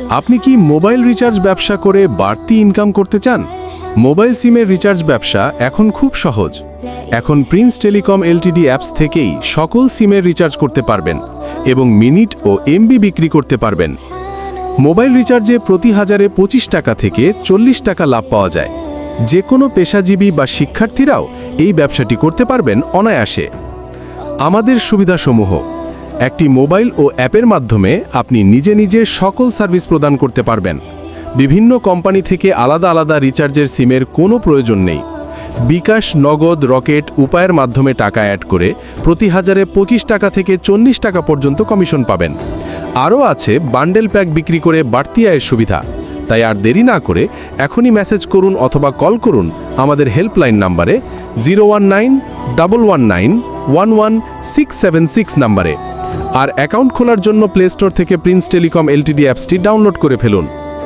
আপনি কি mobile recharge ব্যবসা করে বাড়তি ইনকাম করতে চান? মোবাইল সিমের রিচার্জ ব্যবসা এখন খুব সহজ। এখন প্রিন্স টেলিকম এলটিডি অ্যাপস থেকেই সকল সিমের রিচার্জ করতে পারবেন এবং মিনিট ও এমবি বিক্রি করতে পারবেন। মোবাইল রিচার্জে প্রতি হাজারে পঁচিশ টাকা থেকে চল্লিশ টাকা লাভ পাওয়া যায়। যে কোনো পেশাজীবী বা শিক্ষার্থীরাও এই ব্যবসাটি করতে পারবেন অনায়াসে। আমাদের সুবিধাসমূহ একটি মোবাইল ও অ্যাপের মাধ্যমে আপনি নিজে নিজে সকল সার্ভিস প্রদান করতে পারবেন। বিভিন্ন কোম্পানি থেকে আলাদা আলাদা রিচার্জের সিমের কোনো প্রয়োজন নেই। বিকাশ, নগদ, রকেট উপায়ের মাধ্যমে টাকা অ্যাড করে প্রতি হাজারে পঁচিশ টাকা থেকে চল্লিশ টাকা পর্যন্ত কমিশন পাবেন। আরও আছে বান্ডেল প্যাক বিক্রি করে বাড়তি আয়ের সুবিধা। তাই আর দেরি না করে এখনই মেসেজ করুন অথবা কল করুন আমাদের হেল্পলাইন নাম্বারে zero one nine double one nine one one six seven six নাম্বারে। আর অ্যাকাউন্ট খোলার জন্য প্লে স্টোর থেকে prince telecom L T D অ্যাপসটি ডাউনলোড করে ফেলুন।